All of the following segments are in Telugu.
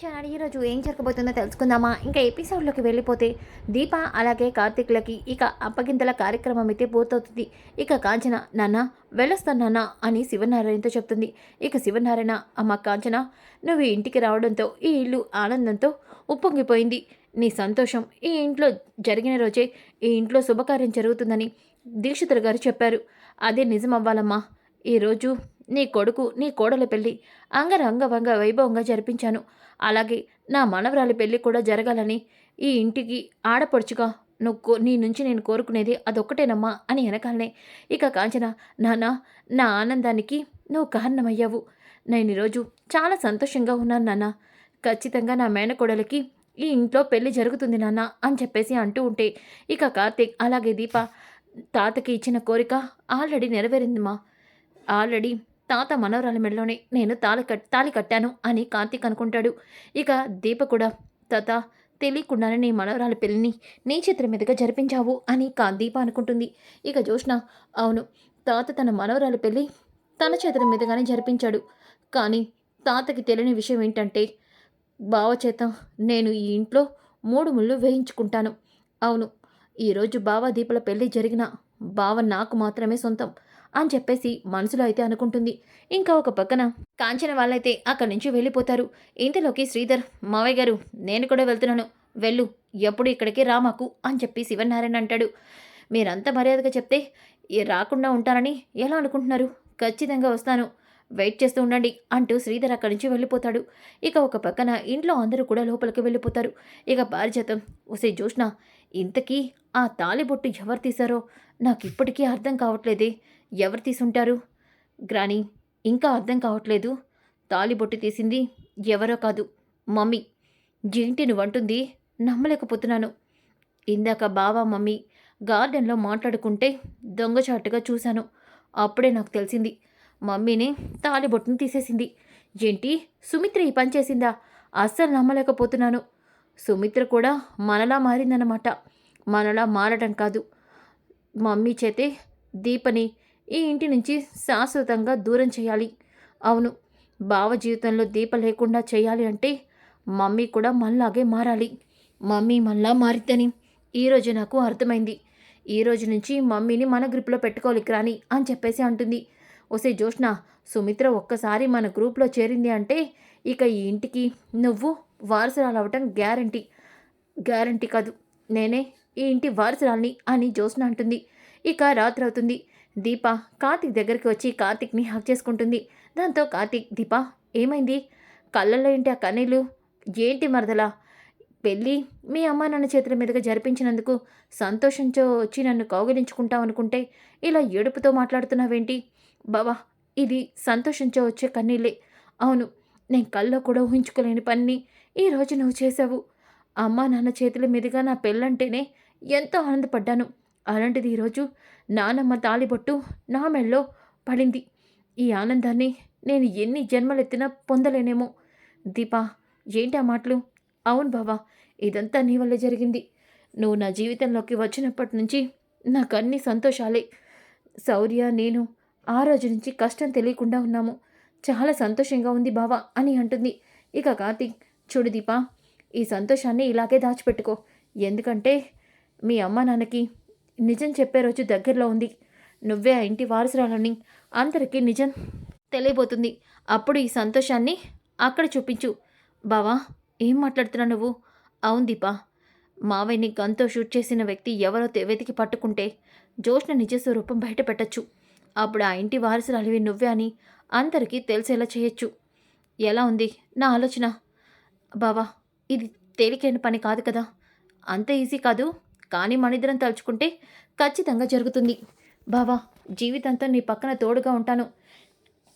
ఛానల్ ఈరోజు ఏం జరగబోతుందో తెలుసుకుందామా? ఇంకా ఎపిసోడ్లోకి వెళ్ళిపోతే దీప అలాగే కార్తీక్లకి ఇక అప్పగింతల కార్యక్రమం అయితే పూర్తవుతుంది. ఇక కాంచన నాన్న వెళ్ళొస్తాను నాన్న అని శివనారాయణతో చెప్తుంది. ఇక శివనారాయణ అమ్మ కాంచన నువ్వు ఇంటికి రావడంతో ఈ ఇల్లు ఆనందంతో ఉప్పొంగిపోయింది. నీ సంతోషం ఈ ఇంట్లో జరిగిన రోజే ఈ ఇంట్లో శుభకార్యం జరుగుతుందని దీక్షితులు గారు చెప్పారు. అదే నిజం అవ్వాలమ్మా ఈరోజు నీ కొడుకు నీ కోడల పెళ్ళి అంగరంగవంగ వైభవంగా జరిపించాను. అలాగే నా మనవరాలి పెళ్ళి కూడా జరగాలని ఈ ఇంటికి ఆడపడుచుగా నువ్వు నీ నుంచి నేను కోరుకునేది అదొక్కటేనమ్మా అని వెనకాలనే. ఇక కాంచన నాన్న నా ఆనందానికి నువ్వు కారణమయ్యావు. నేను ఈరోజు చాలా సంతోషంగా ఉన్నాను నాన్న. ఖచ్చితంగా నా మేనకోడలికి ఈ ఇంట్లో పెళ్ళి జరుగుతుంది నాన్న అని చెప్పేసి అంటూ ఉంటే ఇక కార్తీక్ అలాగే దీప తాతకి ఇచ్చిన కోరిక ఆల్రెడీ నెరవేరిందిమా ఆల్రెడీ తాత మనవరాల మెడలోనే నేను తాళి కట్ తాళి కట్టాను అని కార్తీక్ అనుకుంటాడు. ఇక దీప కూడా తాత తెలియకుండానే నీ మనవరాల పెళ్ళిని నీ చిత్రం మీదుగా జరిపించావు అని కా దీప అనుకుంటుంది. ఇక జోష్ణ అవును తాత తన మనవరాల పెళ్ళి తన చేతుల మీదుగానే జరిపించాడు. కానీ తాతకి తెలియని విషయం ఏంటంటే బావ చేత నేను ఈ ఇంట్లో మూడు ముళ్ళు వేయించుకుంటాను. అవును ఈరోజు బావ దీపల పెళ్ళి జరిగిన బావ నాకు మాత్రమే సొంతం. అని చెప్పేసి మనసులో అయితే అనుకుంటుంది. ఇంకా ఒక పక్కన కాంచన వాళ్ళైతే అక్కడి నుంచి వెళ్ళిపోతారు. ఇంతలోకి శ్రీధర్ మావయ్య గారు నేను కూడా వెళ్తున్నాను. వెళ్ళు ఎప్పుడు ఇక్కడికి రామాకు అని చెప్పి శివనారాయణ అంటాడు. మీరంతా మర్యాదగా చెప్తే రాకుండా ఉంటానని ఎలా అనుకుంటున్నారు? ఖచ్చితంగా వస్తాను. వెయిట్ చేస్తూ ఉండండి అంటూ శ్రీధర్ అక్కడి నుంచి వెళ్ళిపోతాడు. ఇక ఒక పక్కన ఇంట్లో అందరూ కూడా లోపలికి వెళ్ళిపోతారు. ఇక పారిజాతం ఒసే జోష్ణ ఇంతకీ ఆ తాలిబొట్టు ఎవరు తీశారో? నాకు ఇప్పటికీ అర్థం కావట్లేదే. ఎవరు తీసుంటారు? గ్రాని ఇంకా అర్థం కావట్లేదు. తాలిబొట్టు తీసింది ఎవరో కాదు మమ్మీ. ఏంటి నువ్వంటుంది? నమ్మలేకపోతున్నాను. ఇందాక బావా మమ్మీ గార్డెన్లో మాట్లాడుకుంటే దొంగచాటుగా చూశాను. అప్పుడే నాకు తెలిసింది మమ్మీని తాలిబొట్టును తీసేసింది. ఏంటి? సుమిత్ర ఈ పని చేసిందా? అస్సలు నమ్మలేకపోతున్నాను. సుమిత్ర కూడా మనలా మారిందన్నమాట. మనలా మారడం కాదు. మమ్మీ చేతే దీపని ఈ ఇంటి నుంచి శాశ్వతంగా దూరం చేయాలి. అవును బావ జీవితంలో దీప లేకుండా చేయాలి అంటే మమ్మీ కూడా మళ్ళాగే మారాలి. మమ్మీ మళ్ళా మారిద్దని. ఈరోజు నాకు అర్థమైంది. ఈ రోజు నుంచి మమ్మీని మన గ్రూప్లో పెట్టుకోవాలి రాని అని చెప్పేసి అంటుంది. ఒసే జోష్ణ సుమిత్ర ఒక్కసారి మన గ్రూప్లో చేరింది అంటే ఇక ఈ ఇంటికి నువ్వు వారసురాలు అవ్వటం గ్యారంటీ. గ్యారంటీ కాదు. నేనే ఈ ఇంటి వారసురాల్ని అని జోష్ణ అంటుంది. ఇక రాత్రి అవుతుంది దీప కార్తిక్ దగ్గరికి వచ్చి కార్తిక్ని హక్ చేసుకుంటుంది. దాంతో కార్తిక్ దీప ఏమైంది? కళ్ళల్లో ఏంటి ఆ కన్నీళ్ళు? ఏంటి మరదలా? పెళ్ళి మీ అమ్మ నాన్న చేతుల మీదుగా జరిపించినందుకు సంతోషంతో వచ్చి నన్ను కౌగిలించుకుంటావు అనుకుంటే ఇలా ఏడుపుతో మాట్లాడుతున్నావేంటి? బావా ఇది సంతోషంతో వచ్చే కన్నీళ్ళే. అవును నేను కల్లో కూడా ఊహించుకోలేని పని ఈరోజు నువ్వు చేసావు అమ్మ నాన్న చేతుల మీదుగా నా పెళ్ళంటేనే ఎంతో ఆనందపడ్డాను. అలాంటిది ఈరోజు నానమ్మ తాలిబొట్టు నా మెళ్ళో పడింది. ఈ ఆనందాన్ని నేను ఎన్ని జన్మలెత్తినా పొందలేనేమో. దీపా ఏంటి ఆ మాటలు? అవును బావా ఇదంతా నీ వల్ల జరిగింది. నువ్వు నా జీవితంలోకి వచ్చినప్పటి నుంచి నాకు అన్ని సంతోషాలే. శౌర్య నేను ఆ రోజు నుంచి కష్టం తెలియకుండా ఉన్నాము. చాలా సంతోషంగా ఉంది బావా అని అంటుంది. ఇక కార్తీక్ చూడు దీపా ఈ సంతోషాన్ని ఇలాగే దాచిపెట్టుకో. ఎందుకంటే మీ అమ్మ నాన్నకి నిజం చెప్పే రోజు దగ్గరలో ఉంది. నువ్వే ఆ ఇంటి వారసురాలని అందరికీ నిజం తెలియబోతుంది. అప్పుడు ఈ సంతోషాన్ని అక్కడ చూపించు. బావా ఏం మాట్లాడుతున్నావు నువ్వు? అవును దీపా. మావయ్యని గన్తో షూట్ చేసిన వ్యక్తి ఎవరో వెతికి పట్టుకుంటే జోష్న నిజ స్వరూపం బయట పెట్టచ్చు. అప్పుడు ఆ ఇంటి వారసురాలివి నువ్వే అని అందరికీ తెలిసేలా చేయొచ్చు. ఎలా ఉంది నా ఆలోచన? బావా ఇది తేలికైన పని కాదు కదా. అంత ఈజీ కాదు. కానీ మనిద్దరం తలుచుకుంటే ఖచ్చితంగా జరుగుతుంది. బావా జీవితంతో నీ పక్కన తోడుగా ఉంటాను.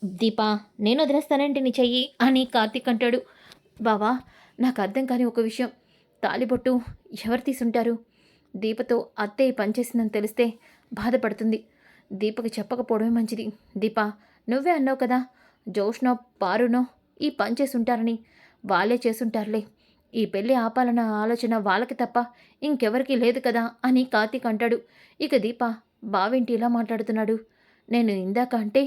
దీపా నేను వదిలేస్తానంటే నీ చెయ్యి అని కార్తీక్ అంటాడు. బావా నాకు అర్థం కాని ఒక విషయం. తాలిబొట్టు ఎవరు తీసుంటారు? దీపతో అత్తే పనిచేసిందని పని తెలిస్తే బాధపడుతుంది. దీపకి చెప్పకపోవడమే మంచిది. దీప నువ్వే అన్నావు కదా జోష్నో పారునో ఈ పని చేసుంటారని వాళ్ళే చేసుంటారులే ఈ పెళ్ళి ఆపాలన్న ఆలోచన వాళ్ళకి తప్ప ఇంకెవరికీ లేదు కదా అని కార్తీక్ అంటాడు. ఇక దీప బావేంటి ఇలా మాట్లాడుతున్నాడు? నేను ఇందాక అంటే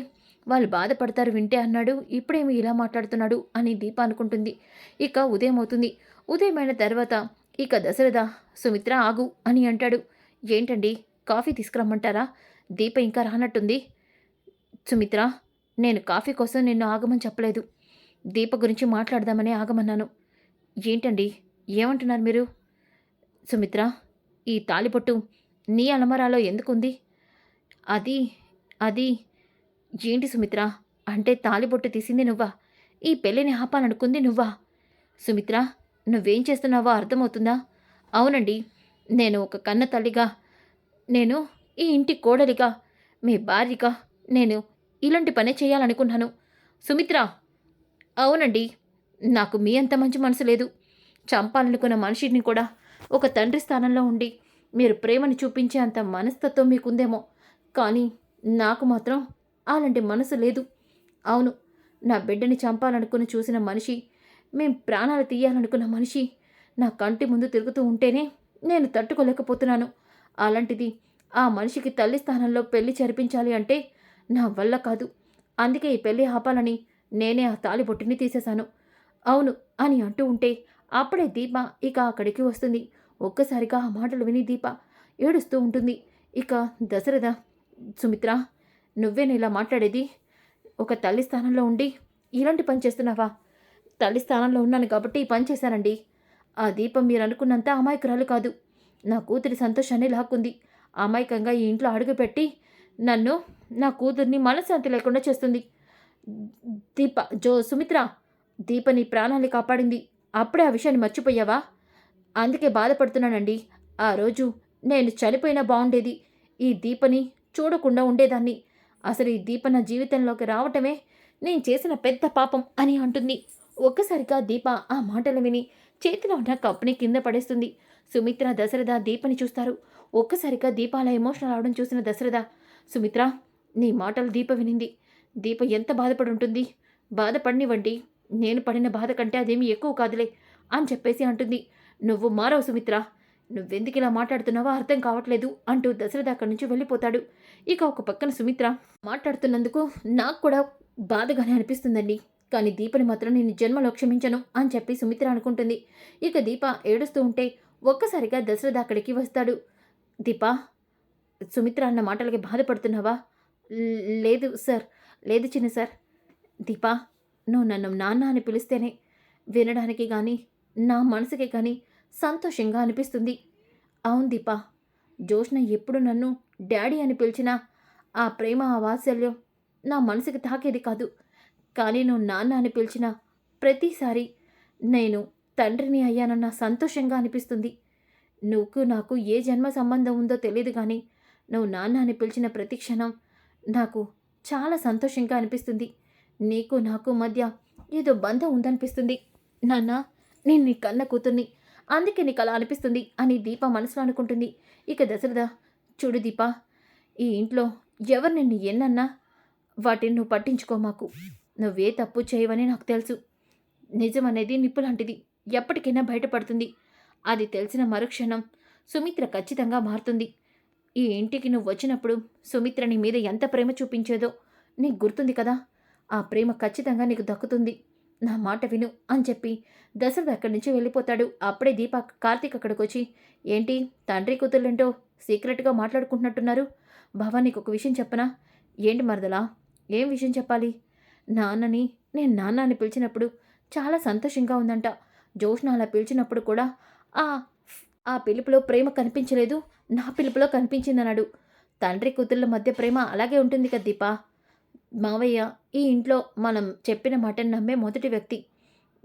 వాళ్ళు బాధపడతారు వింటే అన్నాడు ఇప్పుడేమి ఇలా మాట్లాడుతున్నాడు? అని దీప అనుకుంటుంది. ఇక ఉదయం అవుతుంది. ఉదయమైన తర్వాత ఇక దశరథ సుమిత్ర ఆగు అని అంటాడు. ఏంటండి కాఫీ తీసుకురమ్మంటారా? దీప ఇంకా రానట్టుంది. సుమిత్ర నేను కాఫీ కోసం నిన్ను ఆగమని చెప్పలేదు. దీప గురించి మాట్లాడదామని ఆగమన్నాను. ఏంటండి? ఏమంటున్నారు మీరు? సుమిత్ర ఈ తాలిపొట్టు నీ అలమరాలో ఎందుకుంది? అది అది ఏంటి సుమిత్ర? అంటే తాలిబొట్టు తీసింది నువ్వా? ఈ పెళ్ళిని ఆపాలనుకుంది నువ్వా? సుమిత్ర నువ్వేం చేస్తున్నావో అర్థమవుతుందా? అవునండి నేను ఒక కన్న తల్లిగా నేను ఈ ఇంటి కోడలిగా మీ భార్యగా నేను ఇలాంటి పనే చేయాలనుకున్నాను సుమిత్ర అవునండి నాకు మీ అంత మంచి మనసు లేదు. చంపాలనుకున్న మనిషిని కూడా ఒక తండ్రి స్థానంలో ఉండి మీరు ప్రేమను చూపించే అంత మనస్తత్వం మీకుందేమో. కానీ నాకు మాత్రం అలాంటి మనసు లేదు. అవును నా బిడ్డని చంపాలనుకుని చూసిన మనిషి మేం ప్రాణాలు తీయాలనుకున్న మనిషి నా కంటి ముందు తిరుగుతూ ఉంటేనే నేను తట్టుకోలేకపోతున్నాను. అలాంటిది ఆ మనిషికి తల్లి స్థానంలో పెళ్ళి జరిపించాలి అంటే నా వల్ల కాదు. అందుకే ఈ పెళ్ళి ఆపాలని నేనే ఆ తాలిబొట్టిని తీసేశాను. అవును అని అంటూ ఉంటే అప్పుడే దీప ఇక అక్కడికి వస్తుంది. ఒక్కసారిగా ఆ మాటలు విని దీప ఏడుస్తూ ఉంటుంది. ఇక దశరథ సుమిత్ర నువ్వేనా ఇలా మాట్లాడేది? ఒక తల్లి స్థానంలో ఉండి ఇలాంటి పని చేస్తున్నావా? తల్లి స్థానంలో ఉన్నాను కాబట్టి ఈ పని చేశానండి. ఆ దీపం మీరు అనుకున్నంత అమాయకురాలు కాదు. నా కూతురి సంతోషాన్ని లాక్కుంది. అమాయకంగా ఈ ఇంట్లో అడుగుపెట్టి నన్ను నా కూతుర్ని మనశ్శాంతి లేకుండా చేస్తుంది. దీప జో సుమిత్ర దీప నీ ప్రాణాన్ని కాపాడింది. అప్పుడే ఆ విషయాన్ని మర్చిపోయావా? అందుకే బాధపడుతున్నానండి. ఆ రోజు నేను చనిపోయినా బాగుండేది ఈ దీపని చూడకుండా ఉండేదాన్ని. అసలు ఈ దీప నా జీవితంలోకి రావటమే నేను చేసిన పెద్ద పాపం అని అంటుంది. ఒక్కసారిగా దీప ఆ మాటలు విని చేతిలో ఉన్న కప్పుని కింద పడేస్తుంది. సుమిత్ర దశరథ దీపని చూస్తారు. ఒక్కసారిగా దీప అలా ఎమోషనల్ అవడం చూసిన దశరథ సుమిత్ర నీ మాటలు దీప వినింది. దీప ఎంత బాధపడి ఉంటుంది బాధపడినివ్వండి. నేను పడిన బాధ కంటే అదేమీ ఎక్కువ కాదులే అని చెప్పేసి అంటుంది. నువ్వు మారవు సుమిత్ర. నువ్వెందుకు ఇలా మాట్లాడుతున్నావో అర్థం కావట్లేదు అంటూ దశరథ అక్కడి నుంచి వెళ్ళిపోతాడు. ఇక ఒక పక్కన సుమిత్ర మాట్లాడుతున్నందుకు నాకు కూడా బాధగానే అనిపిస్తుందండి. కానీ దీపని మాత్రం నేను జన్మలో క్షమించను అని చెప్పి సుమిత్ర అనుకుంటుంది. ఇక దీప ఏడుస్తూ ఉంటే ఒక్కసారిగా దశరథ అక్కడికి వస్తాడు. దీప సుమిత్ర అన్న మాటలకి బాధపడుతున్నావా? లేదు సార్ లేదు చిన్న సార్. దీపా నువ్వు నన్ను నాన్న అని పిలిస్తేనే వినడానికి కానీ నా మనసుకి కానీ సంతోషంగా అనిపిస్తుంది. అవును దీపా జోష్న ఎప్పుడు నన్ను డాడీ అని పిలిచినా ఆ ప్రేమ ఆ వాత్సల్యం నా మనసుకి తాకేది కాదు. కానీ నువ్వు నాన్న అని పిలిచిన ప్రతిసారి నేను తండ్రిని అయ్యానన్న సంతోషంగా అనిపిస్తుంది. నువ్వు నాకు ఏ జన్మ సంబంధం ఉందో తెలియదు కానీ నువ్వు నాన్న అని పిలిచిన ప్రతి క్షణం నాకు చాలా సంతోషంగా అనిపిస్తుంది. నీకు నాకు మధ్య ఏదో బంధం ఉందనిపిస్తుంది. నాన్న నేను నీ కన్న కూతుర్ని. అందుకే నీకు అలా అనిపిస్తుంది అని దీప మనసులో అనుకుంటుంది. ఇక దశరథ చూడు దీప ఈ ఇంట్లో ఎవరు నిన్ను ఎన్నన్నా వాటిని నువ్వు పట్టించుకో మాకు. నువ్వే తప్పు చేయవని నాకు తెలుసు. నిజం అనేది నిప్పు లాంటిది ఎప్పటికైనా బయటపడుతుంది. అది తెలిసిన మరుక్షణం సుమిత్ర ఖచ్చితంగా మారుతుంది. ఈ ఇంటికి నువ్వు వచ్చినప్పుడు సుమిత్ర నీ మీద ఎంత ప్రేమ చూపించేదో నీకు గుర్తుంది కదా? ఆ ప్రేమ ఖచ్చితంగా నీకు దక్కుతుంది. నా మాట విను అని చెప్పి దశరథ అక్కడి నుంచి వెళ్ళిపోతాడు. అప్పుడే దీప కార్తీక్ అక్కడికి వచ్చి ఏంటి తండ్రి కూతుర్లేంటో సీక్రెట్గా మాట్లాడుకుంటున్నట్టున్నారు. బావా నీకు ఒక విషయం చెప్పనా? ఏంటి మరదలా? ఏం విషయం చెప్పాలి? నాన్నని నేను నాన్న అని పిలిచినప్పుడు చాలా సంతోషంగా ఉందంట. జోష్న అలా పిలిచినప్పుడు కూడా ఆ ఆ పిలుపులో ప్రేమ కనిపించలేదు. నా పిలుపులో కనిపించిందన్నాడు. తండ్రి కూతుళ్ళ మధ్య ప్రేమ అలాగే ఉంటుంది కదా దీపా? మావయ్య ఈ ఇంట్లో మనం చెప్పిన మటన్ నమ్మే మొదటి వ్యక్తి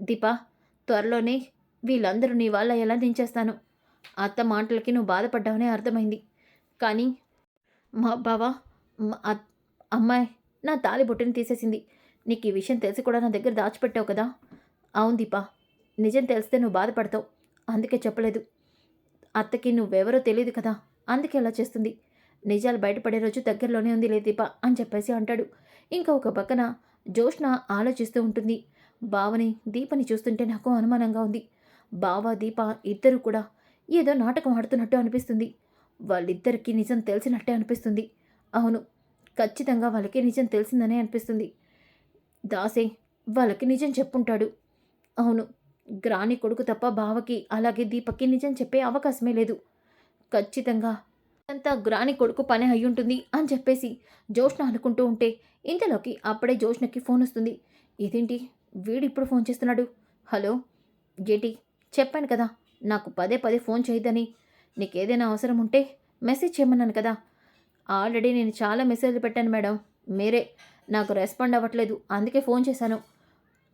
దీపా. త్వరలోనే వీళ్ళందరూ నీ వాళ్ళ ఎలా దించేస్తాను. అత్త మాటలకి నువ్వు బాధపడ్డావనే అర్థమైంది. కానీ మా బావ అమ్మాయి నా తాలి బొట్టుని తీసేసింది. నీకు ఈ విషయం తెలిసి కూడా నా దగ్గర దాచిపెట్టావు కదా? అవును దీపా నిజం తెలిస్తే నువ్వు బాధపడతావు. అందుకే చెప్పలేదు. అత్తకి నువ్వెవరో తెలియదు కదా? అందుకే అలా చేస్తుంది. నిజాలు బయటపడే రోజు దగ్గరలోనే ఉంది లే దీప అని చెప్పేసి అంటాడు. ఇంకా ఒక పక్కన జోష్న ఆలోచిస్తూ ఉంటుంది. బావని దీపని చూస్తుంటే నాకు అనుమానంగా ఉంది. బావ దీప ఇద్దరు కూడా ఏదో నాటకం ఆడుతున్నట్టు అనిపిస్తుంది. వాళ్ళిద్దరికీ నిజం తెలిసినట్టే అనిపిస్తుంది. అవును ఖచ్చితంగా వాళ్ళకి నిజం తెలిసిందనే అనిపిస్తుంది. దాసే వాళ్ళకి నిజం చెప్పుంటాడు. అవును గ్రాని కొడుకు తప్ప బావకి అలాగే దీపకి నిజం చెప్పే అవకాశమే లేదు. ఖచ్చితంగా అంతా గ్రాని కొడుకు పని అయ్యుంటుంది అని చెప్పేసి జోష్న అనుకుంటూ ఉంటే ఇంతలోకి అప్పుడే జోష్నకి ఫోన్ వస్తుంది. ఇదేంటి? వీడిప్పుడు ఫోన్ చేస్తున్నాడు. హలో? ఏంటి? చెప్పాను కదా నాకు పదే పదే ఫోన్ చేయొద్దని. నీకు ఏదైనా అవసరం ఉంటే మెసేజ్ చేయమన్నాను కదా. ఆల్రెడీ నేను చాలా మెసేజ్లు పెట్టాను మేడం. మీరే. నాకు రెస్పాండ్ అవ్వట్లేదు. అందుకే ఫోన్ చేశాను.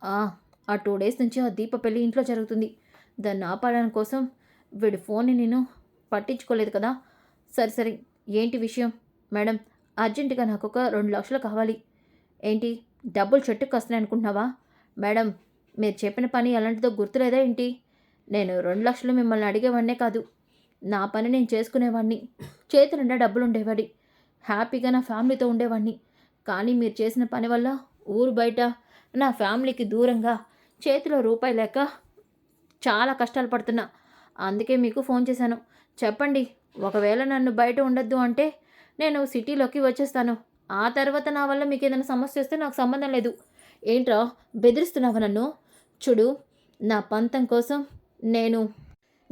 ఆ, ఆ టూ డేస్ నుంచి ఆ దీప పెళ్ళి ఇంట్లో జరుగుతుంది. దాన్ని ఆపాలని కోసం వీడి ఫోన్ని నేను పట్టించుకోలేదు కదా. సరే సరే. ఏంటి విషయం? మేడం అర్జెంటుగా నాకు ఒక రెండు లక్షలు కావాలి. ఏంటి? డబ్బులు చెట్టుకు వస్తున్నాయి అనుకుంటున్నావా? మేడం మీరు చెప్పిన పని ఎలాంటిదో గుర్తులేదా ఏంటి? నేను రెండు లక్షలు మిమ్మల్ని అడిగేవాడినే కాదు. నా పని నేను చేసుకునేవాడిని. చేతి నిండా డబ్బులు ఉండేవాడి. హ్యాపీగా నా ఫ్యామిలీతో ఉండేవాడిని. కానీ మీరు చేసిన పని వల్ల ఊరు బయట నా ఫ్యామిలీకి దూరంగా చేతిలో రూపాయి లేక చాలా కష్టాలు పడుతున్నా. అందుకే మీకు ఫోన్ చేశాను. చెప్పండి ఒకవేళ నన్ను బయట ఉండొద్దు అంటే నేను సిటీలోకి వచ్చేస్తాను. ఆ తర్వాత నా వల్ల మీకు ఏదైనా సమస్య వస్తే నాకు సంబంధం లేదు. ఏంట్రా బెదిరిస్తున్నావు నన్ను? చూడు నా పంతం కోసం నేను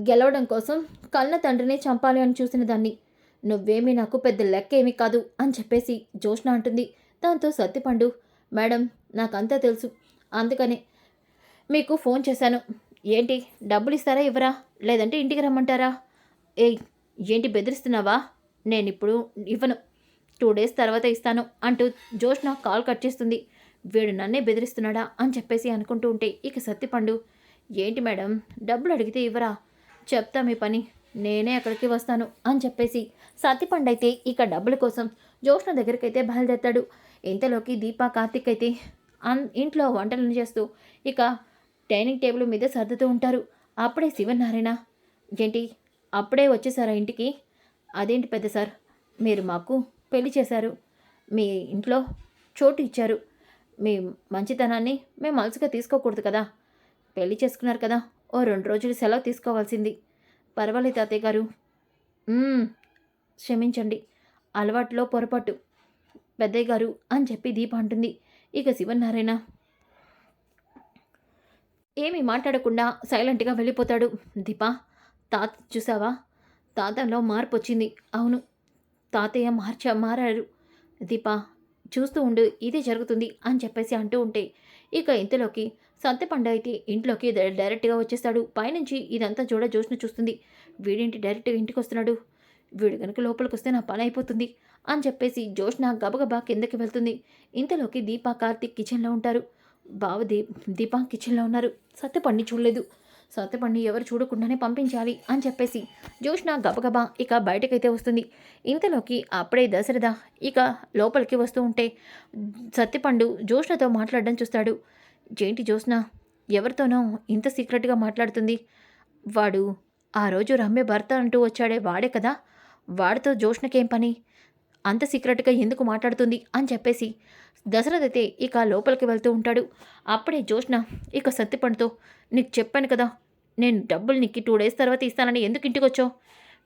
గెలవడం కోసం కన్న తండ్రిని చంపాలి అని చూసిన దాన్ని. నువ్వేమీ నాకు పెద్ద లెక్క ఏమీ కాదు అని చెప్పేసి జోష్న అంటుంది. దాంతో సత్తిపండు మేడం నాకంతా తెలుసు. అందుకనే మీకు ఫోన్ చేశాను. ఏంటి డబ్బులు ఇస్తారా ఇవ్వరా? లేదంటే ఇంటికి రమ్మంటారా? ఏయ్ ఏంటి బెదిరిస్తున్నావా? నేను ఇప్పుడు ఇవ్వను. టూ డేస్ తర్వాత ఇస్తాను అంటూ జోష్న కాల్ కట్ చేస్తుంది. వీడు నన్నే బెదిరిస్తున్నాడా అని చెప్పేసి అనుకుంటూ ఉంటే ఇక సత్తిపండు ఏంటి మేడం డబ్బులు అడిగితే ఇవ్వరా? చెప్తా మీ పని నేనే అక్కడికి వస్తాను అని చెప్పేసి సత్తిపండు అయితే ఇక డబ్బుల కోసం జోష్న దగ్గరికైతే బయలుదేరతాడు. ఇంతలోకి దీపా కార్తిక్ అయితే అన్ ఇంట్లో వంటలను చేస్తూ ఇక డైనింగ్ టేబుల్ మీద సర్దుతూ ఉంటారు. అప్పుడే శివనారాయణ ఏంటి అప్పుడే వచ్చేసారా ఇంటికి? అదేంటి పెద్ద సార్ మీరు మాకు పెళ్ళి చేశారు. మీ ఇంట్లో చోటు ఇచ్చారు. మీ మంచితనాన్ని మేము అలసుగా తీసుకోకూడదు కదా. పెళ్ళి చేసుకున్నారు కదా ఓ రెండు రోజులు సెలవు తీసుకోవాల్సింది. పర్వాలేదు తాతయ్య గారు. క్షమించండి. అలవాట్లో పొరపాటు. పెద్దయ్య గారు అని చెప్పి దీప అంటుంది. ఇక శివనారాయణ ఏమీ మాట్లాడకుండా సైలెంట్గా వెళ్ళిపోతాడు. దీపా తాత చూసావా? తాతలో మార్పు వచ్చింది అవును. తాతయ్య మార్చ మారారు. దీపా చూస్తూ ఉండు ఇదే జరుగుతుంది అని చెప్పేసి అంటూ ఉంటే ఇక ఇంతలోకి సత్యపండు అయితే ఇంట్లోకి డైరెక్ట్గా వచ్చేస్తాడు. పైనుంచి ఇదంతా చూడ జోష్న చూస్తుంది. వీడింటి డైరెక్ట్గా ఇంటికి వస్తున్నాడు వీడు కనుక లోపలికి వస్తే నా పని అయిపోతుంది అని చెప్పేసి జోష్న గబగబా కిందకి వెళ్తుంది. ఇంతలోకి దీపా కార్తీక్ కిచెన్లో ఉంటారు. బావ దీ దీపా కిచెన్లో ఉన్నారు. సత్యపండి చూడలేదు. సత్యపండి ఎవరు చూడకుండానే పంపించాలి అని చెప్పేసి జోష్న గబగబా ఇక బయటకైతే వస్తుంది. ఇంతలోకి అప్పుడే దశరథ ఇక లోపలికి వస్తూ ఉంటే సత్యపండు జోష్నతో మాట్లాడడం చూస్తాడు. జేంటి జోష్న ఎవరితోనో ఇంత సీక్రెట్గా మాట్లాడుతుంది? వాడు ఆ రోజు రమ్య భర్త అంటూ వచ్చాడే వాడే కదా? వాడితో జోష్నకేం పని? అంత సీక్రెట్గా ఎందుకు మాట్లాడుతుంది అని చెప్పేసి దశరథ్ అయితే ఇక లోపలికి వెళ్తూ ఉంటాడు. అప్పుడే జోష్న ఇక సత్తిపండుతో నీకు చెప్పాను కదా నేను డబ్బులు నీకు టూ డేస్ తర్వాత ఇస్తానని ఎందుకు ఇంటికి వచ్చావు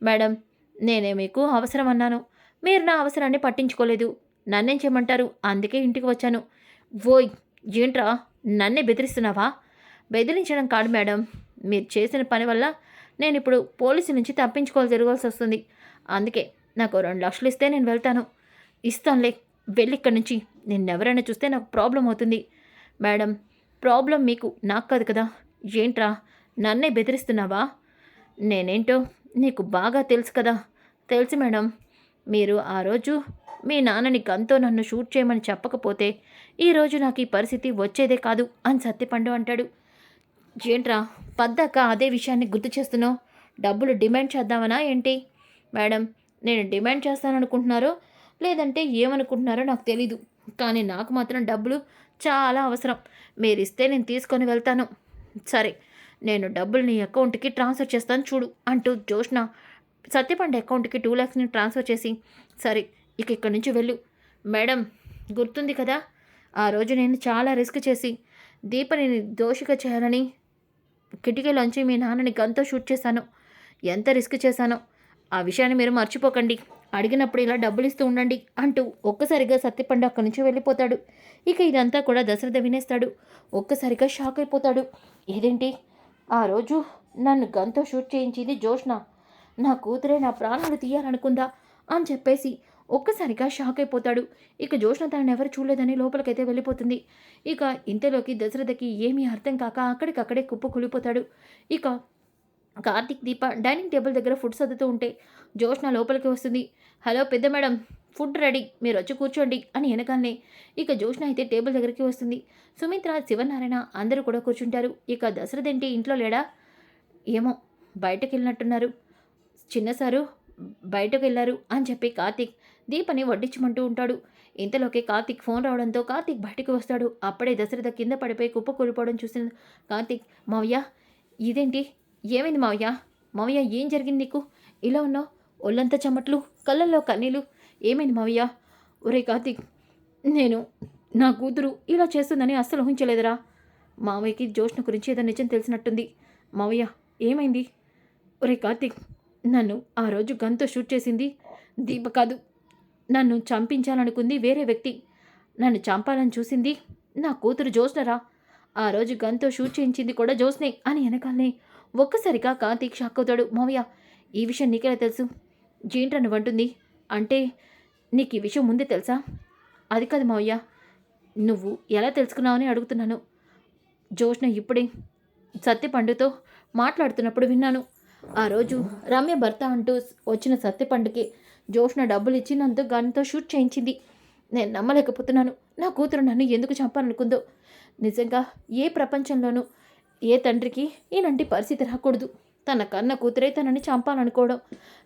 మేడం నేనే మీకు అవసరం అన్నాను. మీరు నా అవసరాన్ని పట్టించుకోలేదు. నన్నేం చేయమంటారు? అందుకే ఇంటికి వచ్చాను. ఓయ్ ఏంట్రా? నన్నే బెదిరిస్తున్నావా? బెదిరించడం కాదు మేడం. మీరు చేసిన పని వల్ల నేను ఇప్పుడు పోలీసు నుంచి తప్పించుకోవాలి జరగాల్సి వస్తుంది. అందుకే నాకు రెండు లక్షలు ఇస్తే నేను వెళ్తాను. ఇస్తానులే వెళ్ళి ఇక్కడి నుంచి. నిన్నెవరైనా చూస్తే నాకు ప్రాబ్లం అవుతుంది. మేడం ప్రాబ్లం మీకు నాకు కాదు కదా. ఏంట్రా నన్నే బెదిరిస్తున్నావా? నేనేంటో నీకు బాగా తెలుసు కదా. తెలుసు మేడం మీరు ఆ రోజు మీ నాన్నని గంతో నన్ను షూట్ చేయమని చెప్పకపోతే ఈరోజు నాకు ఈ పరిస్థితి వచ్చేదే కాదు అని సత్యపండు అంటాడు. ఏంట్రా పద్దాక అదే విషయాన్ని గుర్తు చేస్తున్నావు? డబ్బులు డిమాండ్ చేద్దామనా ఏంటి? మేడం నేను డిమాండ్ చేస్తాననుకుంటున్నారో లేదంటే ఏమనుకుంటున్నారో నాకు తెలీదు. కానీ నాకు మాత్రం డబ్బులు చాలా అవసరం. మీరు ఇస్తే నేను తీసుకొని వెళ్తాను. సరే నేను డబ్బులు నీ అకౌంట్కి ట్రాన్స్ఫర్ చేస్తాను చూడు అంటూ జోష్న సత్యపండి అకౌంట్కి టూ ల్యాక్స్ని ట్రాన్స్ఫర్ చేసి సరే ఇక ఇక్కడి నుంచి వెళ్ళు. మేడం గుర్తుంది కదా ఆ రోజు నేను చాలా రిస్క్ చేసి దీపని దోషిగా చేయాలని కిటికీలోంచి మీ నాన్నని గంతో షూట్ చేశాను. ఎంత రిస్క్ చేశానో ఆ విషయాన్ని మీరు మర్చిపోకండి. అడిగినప్పుడు ఇలా డబ్బులు ఇస్తూ ఉండండి అంటూ ఒక్కసారిగా సత్యపండు అక్కడి నుంచి వెళ్ళిపోతాడు. ఇక ఇదంతా కూడా దశరథ వినేస్తాడు. ఒక్కసారిగా షాక్ అయిపోతాడు. ఏదేంటి? ఆ రోజు నన్ను గన్తో షూట్ చేయించింది జోష్న నా కూతురే నా ప్రాణాలు తీయాలనుకుందా? అని చెప్పేసి ఒక్కసారిగా షాక్ అయిపోతాడు. ఇక జోష్న తనని ఎవరు చూడలేదని లోపలికైతే వెళ్ళిపోతుంది. ఇక ఇంతలోకి దశరథకి ఏమీ అర్థం కాక అక్కడికక్కడే కుప్ప కూలిపోతాడు ఇక కార్తిక్ దీప డైనింగ్ టేబుల్ దగ్గర ఫుడ్ సర్దుతూ ఉంటే జోష్న లోపలికి వస్తుంది. హలో పెద్ద మేడం ఫుడ్ రెడీ. మీరు వచ్చి కూర్చోండి అని వెనకాలనే ఇక జోష్న అయితే టేబుల్ దగ్గరికి వస్తుంది. సుమిత్ర శివనారాయణ అందరూ కూడా కూర్చుంటారు. ఇక దశరథ్ ఏంటి ఇంట్లో లేడా? ఏమో బయటకు వెళ్ళినట్టున్నారు. చిన్న సారు బయటకు వెళ్ళారు అని చెప్పి కార్తీక్ దీపని వడ్డించమంటూ ఉంటాడు. ఇంతలోకి కార్తీక్ ఫోన్ రావడంతో కార్తిక్ బయటకు వస్తాడు. అప్పుడే దశరథ కింద పడిపోయి కుప్ప కూలిపోవడం చూసిన కార్తీక్ మావయ్య ఇదేంటి? ఏమైంది మావయ్య? మావయ్య ఏం జరిగింది నీకు? ఇలా ఉన్నావు? ఒళ్ళంతా చెమట్లు కళ్ళల్లో కన్నీళ్ళు. ఏమైంది మావయ్య? ఒరే కార్తీక్ నేను నా కూతురు ఇలా చేస్తుందని అస్సలు ఊహించలేదురా. మావయ్యకి జోష్ను గురించి ఏదో నిజం తెలిసినట్టుంది. మావయ్య ఏమైంది? ఒరే కార్తీక్ నన్ను ఆ రోజు గన్తో షూట్ చేసింది దీప కాదు. నన్ను చంపించాలనుకుంది వేరే వ్యక్తి. నన్ను చంపాలని చూసింది నా కూతురు జోష్నరా. ఆ రోజు గన్తో షూట్ చేయించింది కూడా జోస్నే అని వెనకాలనే ఒక్కసారిగా కార్తీక్ షాక్ అవుతాడు. మావయ్య ఈ విషయం నీకెలా తెలుసు? జీంట్రా నువ్వంటుంది అంటే నీకు ఈ విషయం ముందే తెలుసా? అది కాదు మావయ్య నువ్వు ఎలా తెలుసుకున్నావని అడుగుతున్నాను. జోష్న ఇప్పుడే సత్యపండుతో మాట్లాడుతున్నప్పుడు విన్నాను. ఆ రోజు రమ్య భర్త అంటూ వచ్చిన సత్యపండుకి జోష్న డబ్బులు ఇచ్చి నన్ను గన్తో షూట్ చేయించింది. నేను నమ్మలేకపోతున్నాను. నా కూతురు నన్ను ఎందుకు చంపాలనుకుందో. నిజంగా ఏ ప్రపంచంలోనూ ఏ తండ్రికి ఈనంటి పరిస్థితి రాకూడదు. తన కన్న కూతురే తనని చంపాలనుకోవడం.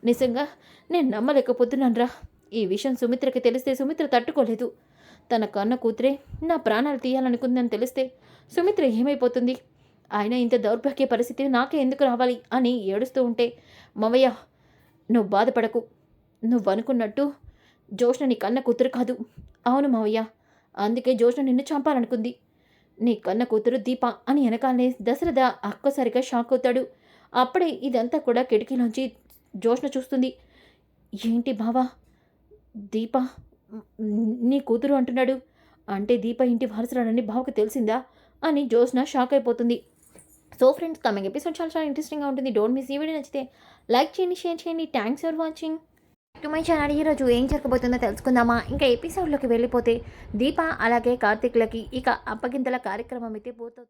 నిజంగా నేను నమ్మలేకపోతున్నానురా. ఈ విషయం సుమిత్రకి తెలిస్తే సుమిత్ర తట్టుకోలేదు. తన కన్న కూతురే నా ప్రాణాలు తీయాలనుకుందని తెలిస్తే సుమిత్ర ఏమైపోతుంది? ఆయన ఇంత దౌర్భాగ్య పరిస్థితి నాకే ఎందుకు రావాలి అని ఏడుస్తూ ఉంటే మవయ్య నువ్వు బాధపడకు. నువ్వు అనుకున్నట్టు జోష్ణ నీ కన్న కూతురు కాదు. అవును మావయ్య అందుకే జోష్ణ నిన్ను చంపాలనుకుంది. నీ కన్న కూతురు దీప అని వెనకాలనే దశరథ ఒక్కసారిగా షాక్ అవుతాడు. అప్పుడే ఇదంతా కూడా కిటికీలోంచి జోష్న చూస్తుంది. ఏంటి బావా? దీప? నీ కూతురు అంటున్నాడు. అంటే దీప ఇంటి వారసురాడని బావకు తెలిసిందా? అని జోష్న షాక్ అయిపోతుంది. సో ఫ్రెండ్స్ కమింగ్ ఎపిసోడ్ చాలా చాలా ఇంట్రెస్టింగ్గా ఉంటుంది. డోంట్ మిస్ ఈ వీడియో నచ్చితే లైక్ చేయండి షేర్ చేయండి. Thanks for watching to my channel. ఈరోజు ఏం జరగబోతుందో తెలుసుకుందామా? ఇంకా ఎపిసోడ్లోకి వెళ్ళిపోతే దీప అలాగే కార్తీక్లకి ఇక అప్పగింతల కార్యక్రమం అయితే పోతుంది